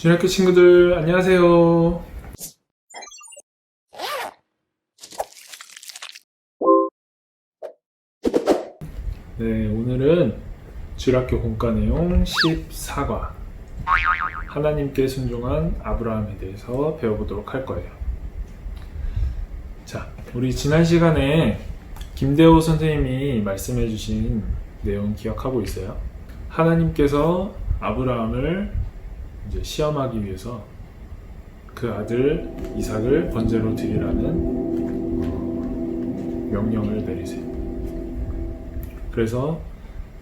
중학교 친구들 안녕하세요. 네, 오늘은 주락교 공과 내용 14과 하나님께 순종한 아브라함에 대해서 배워보도록 할 거예요. 자, 우리 지난 시간에 김대호 선생님이 말씀해 주신 내용 기억하고 있어요? 하나님께서 아브라함을 이제 시험하기 위해서 그 아들 이삭을 번제로 드리라는 어, 명령을 내리세요. 그래서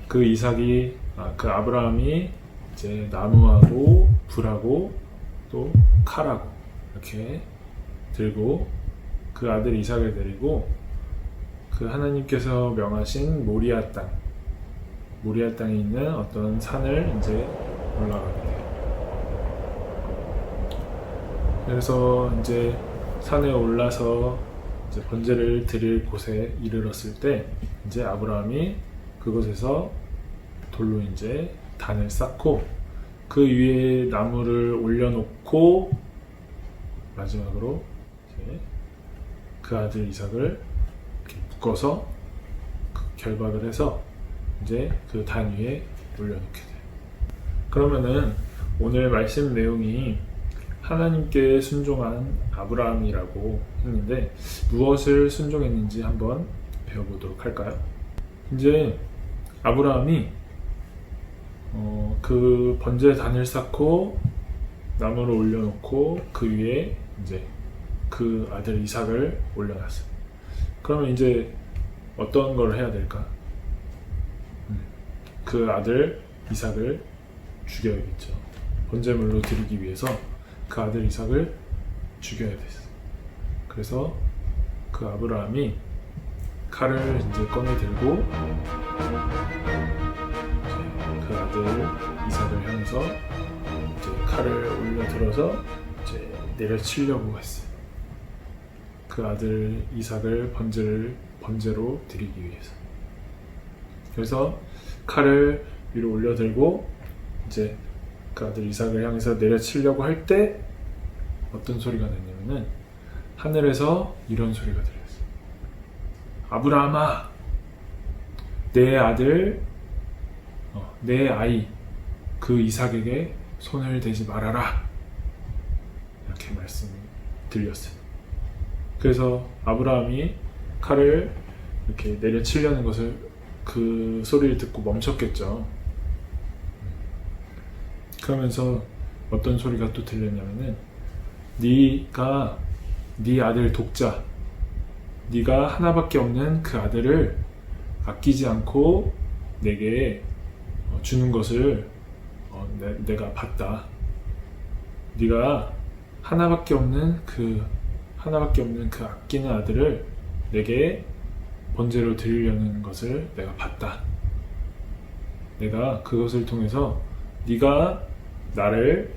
그 이삭이 아, 그 아브라함이 이제 나무하고 불하고 또 칼하고 이렇게 들고 그 아들 이삭을 데리고 그 하나님께서 명하신 모리아 땅 모리아 땅에 있는 어떤 산을 이제 올라가게 돼요. 그래서 이제 산에 올라서 이제 번제를 드릴 곳에 이르렀을 때 이제 아브라함이 그곳에서 돌로 이제 단을 쌓고 그 위에 나무를 올려놓고 마지막으로 그 아들 이삭을 묶어서 그 결박을 해서 이제 그 단 위에 올려놓게 돼요. 그러면은 오늘 말씀 내용이 하나님께 순종한 아브라함이라고 했는데 무엇을 순종했는지 한번 배워보도록 할까요? 이제 아브라함이 어, 그 번제 단을 쌓고 나무를 올려놓고 그 위에 이제 그 아들 이삭을 올려놨어요. 그러면 이제 어떤 걸 해야 될까? 음, 그 아들 이삭을 죽여야겠죠. 번제물로 드리기 위해서 그 아들 이삭을 죽여야 됐어. 그래서 그 아브라함이 칼을 이제 꺼내 들고 그 아들 이삭을 향해서 이제 칼을 올려 들어서 이제 내려치려고 했어요. 그 아들 이삭을 번제를 번제로 드리기 위해서. 그래서 칼을 위로 올려 들고 이제 그 아들 이삭을 향해서 내려치려고 할 때 어떤 소리가 났냐면은 하늘에서 이런 소리가 들렸어요. 아브라함아, 내 아들, 어, 내 아이, 그 이삭에게 손을 대지 말아라. 이렇게 말씀이 들렸어요. 그래서 아브라함이 칼을 이렇게 내려치려는 것을 그 소리를 듣고 멈췄겠죠. 그러면서 어떤 소리가 또 들렸냐면은 네가 네 아들 독자 네가 하나밖에 없는 그 아들을 아끼지 않고 내게 어, 주는 것을 어, 내, 가 봤다. 네가 하나밖에 없는 그 하나밖에 없는 그 아끼는 아들을 내게 번제로 드리려는 것을 내가 봤다. 내가 그것을 통해서 네가 나를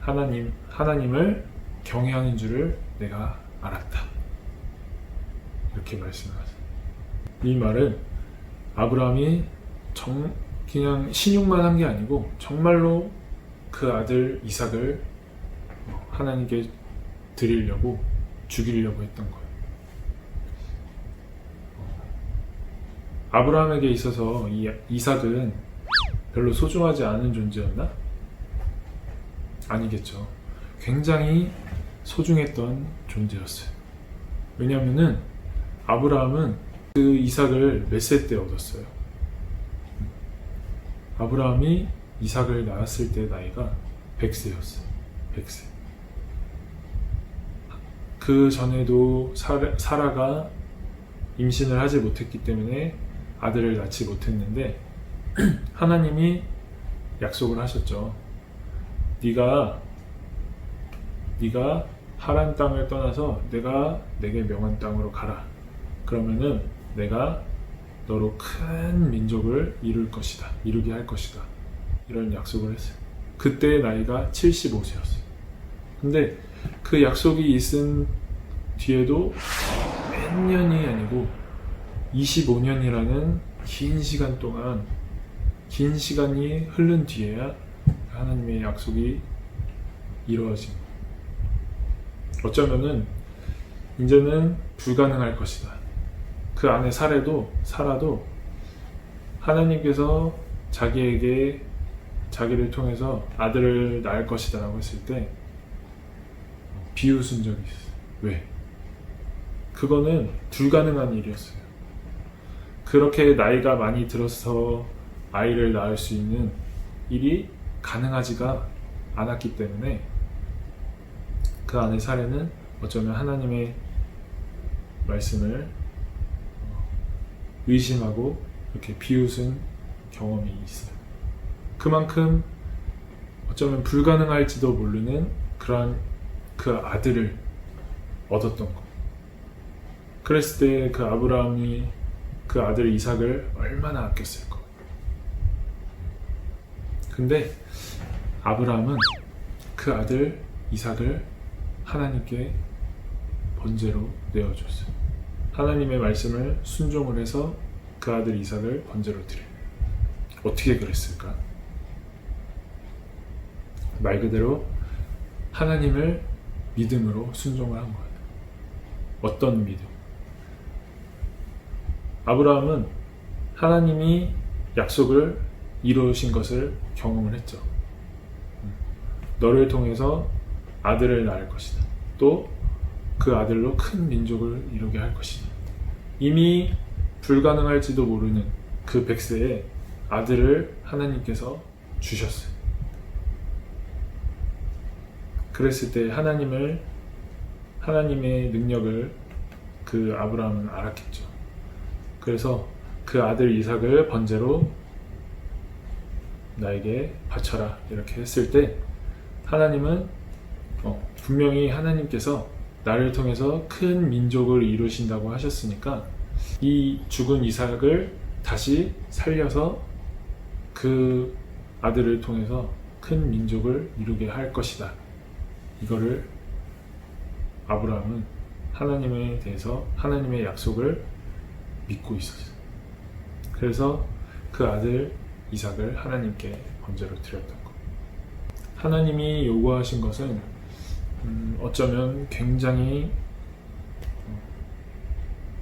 하나님 하나님을 경외하는 줄을 내가 알았다. 이렇게 말씀하세요. 이 말은 아브라함이 정 그냥 신용만 한 게 아니고 정말로 그 아들 이삭을 하나님께 드리려고 죽이려고 했던 거예요. 아브라함에게 있어서 이 이삭은 별로 소중하지 않은 존재였나? 아니겠죠. 굉장히 소중했던 존재였어요. 왜냐하면은 아브라함은 그 이삭을 몇 세 때 얻었어요. 아브라함이 이삭을 낳았을 때 나이가 100세였어요. 100세. 그 전에도 사라, 사라가 임신을 하지 못했기 때문에 아들을 낳지 못했는데 하나님이 약속을 하셨죠. 네가 네가 하란 땅을 떠나서 내가 내게 명한 땅으로 가라. 그러면은 내가 너로 큰 민족을 이룰 것이다. 이루게 할 것이다. 이런 약속을 했어요. 그때 나이가 75세였어요. 근데 그 약속이 있은 뒤에도 몇 년이 아니고 25년이라는 긴 시간 동안 긴 시간이 흐른 뒤에야 하나님의 약속이 이루어진 어쩌면은 이제는 불가능할 것이다. 그 안에 살아도 살아도 하나님께서 자기에게 자기를 통해서 아들을 낳을 것이다라고 했을 때 비웃은 적이 있어요. 왜? 그거는 불가능한 일이었어요. 그렇게 나이가 많이 들어서 아이를 낳을 수 있는 일이 가능하지가 않았기 때문에 그 안에 사례는 어쩌면 하나님의 말씀을 의심하고 이렇게 비웃은 경험이 있어요. 그만큼 어쩌면 불가능할지도 모르는 그러한 그 아들을 얻었던 거. 그랬을 때 그 아브라함이 그 아들 이삭을 얼마나 아꼈을까. 근데 아브라함은 그 아들 이삭을 하나님께 번제로 내어줬어요. 하나님의 말씀을 순종을 해서 그 아들 이삭을 번제로 드려요. 어떻게 그랬을까? 말 그대로 하나님을 믿음으로 순종을 한 거예요. 어떤 믿음? 아브라함은 하나님이 약속을 이루신 것을 경험을 했죠. 음. 너를 통해서 아들을 낳을 것이다. 또 그 아들로 큰 민족을 이루게 할 것이다. 이미 불가능할지도 모르는 그 백세에 아들을 하나님께서 주셨어요. 그랬을 때 하나님을 하나님의 능력을 그 아브라함은 알았겠죠. 그래서 그 아들 이삭을 번제로 나에게 바쳐라 이렇게 했을 때 하나님은 어, 분명히 하나님께서 나를 통해서 큰 민족을 이루신다고 하셨으니까 이 죽은 이삭을 다시 살려서 그 아들을 통해서 큰 민족을 이루게 할 것이다. 이거를 아브라함은 하나님에 대해서 하나님의 약속을 믿고 있었어요. 그래서 그 아들 이삭을 하나님께 번제로 드렸던 것. 하나님이 요구하신 것은 음, 어쩌면 굉장히 어,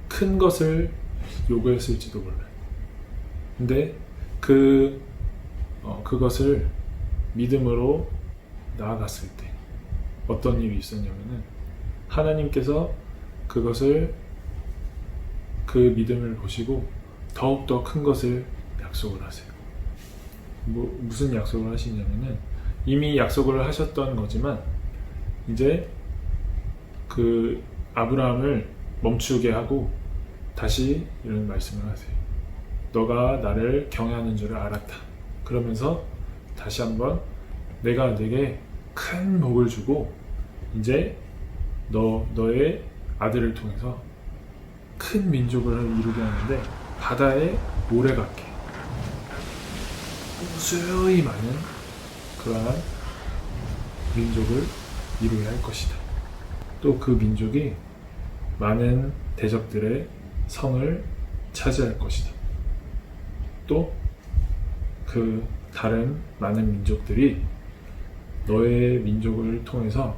큰 것을 요구했을지도 몰라요. 근데 그 어, 그것을 믿음으로 나아갔을 때 어떤 일이 있었냐면은 하나님께서 그것을 그 믿음을 보시고 더욱더 큰 것을 약속을 하세요. 뭐, 무슨 약속을 하시냐면은 이미 약속을 하셨던 거지만 이제 그 아브라함을 멈추게 하고 다시 이런 말씀을 하세요. 너가 나를 경외하는 줄을 알았다. 그러면서 다시 한번 내가 내게 큰 복을 주고 이제 너 너의 아들을 통해서 큰 민족을 이루게 하는데 바다에 모래 같게 무수히 많은 그러한 민족을 이루게 할 것이다. 또 그 민족이 많은 대적들의 성을 차지할 것이다. 또 그 다른 많은 민족들이 너의 민족을 통해서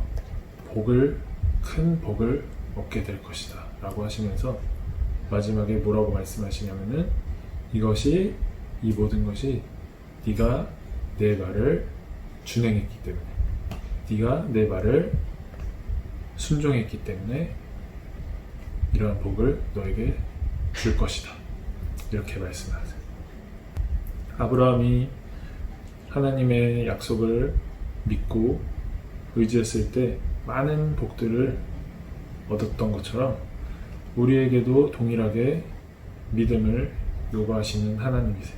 복을 큰 복을 얻게 될 것이다 라고 하시면서 마지막에 뭐라고 말씀하시냐면은 이것이 이 모든 것이 네가 내 말을 준행했기 때문에 네가 내 말을 순종했기 때문에 이러한 복을 너에게 줄 것이다 이렇게 말씀하세요 아브라함이 하나님의 약속을 믿고 의지했을 때 많은 복들을 얻었던 것처럼 우리에게도 동일하게 믿음을 요구하시는 하나님이세요.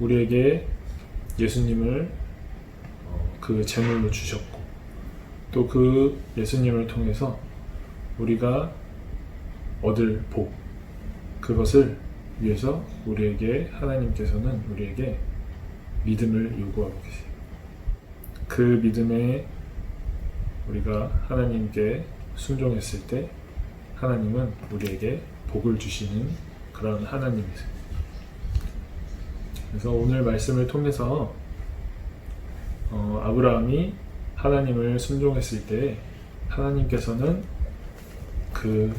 우리에게 예수님을 어, 그 제물로 주셨고 또 그 예수님을 통해서 우리가 얻을 복 그것을 위해서 우리에게 하나님께서는 우리에게 믿음을 요구하고 계세요. 그 믿음에 우리가 하나님께 순종했을 때 하나님은 우리에게 복을 주시는 그런 하나님이세요. 그래서 오늘 말씀을 통해서 어, 아브라함이 하나님을 순종했을 때 하나님께서는 그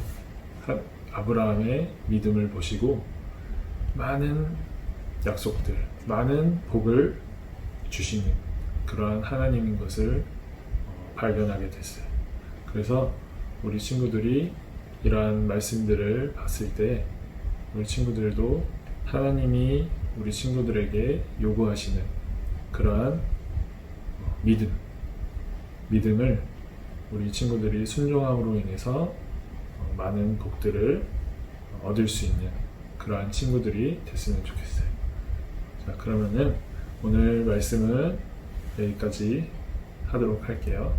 하- 아브라함의 믿음을 보시고 많은 약속들, 많은 복을 주시는 그러한 하나님인 것을 어, 발견하게 됐어요. 그래서 우리 친구들이 이러한 말씀들을 봤을 때 우리 친구들도 하나님이 우리 친구들에게 요구하시는 그러한 어, 믿음, 믿음을 우리 친구들이 순종함으로 인해서 어, 많은 복들을 얻을 수 있는 그러한 친구들이 됐으면 좋겠어요. 자, 그러면은 오늘 말씀은 여기까지 하도록 할게요.